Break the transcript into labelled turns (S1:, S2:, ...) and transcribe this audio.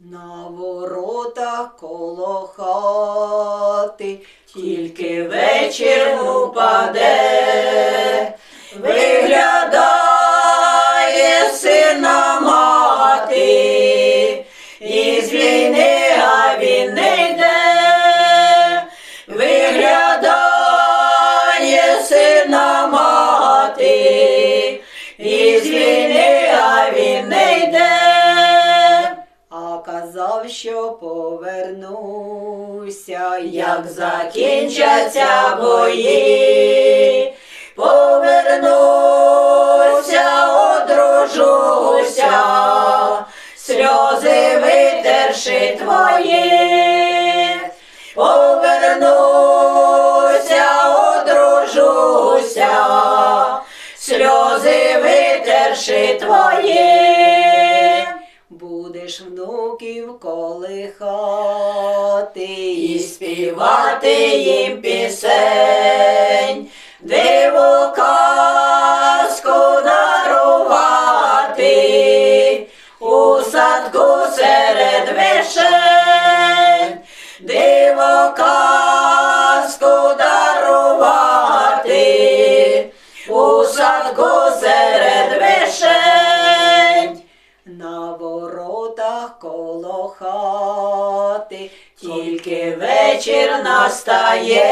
S1: На воротах коло хати, тільки вечір упаде, казав, що повернуся, як закінчаться бої, повернуся, одружуся, сльози витерши твої, повернуся, одружуся, сльози витерши твої. Будеш внуків колихати і співати їм пісень, диву казку дарувати у садку серед вишень, диво казку коло хати, тільки вечір настає,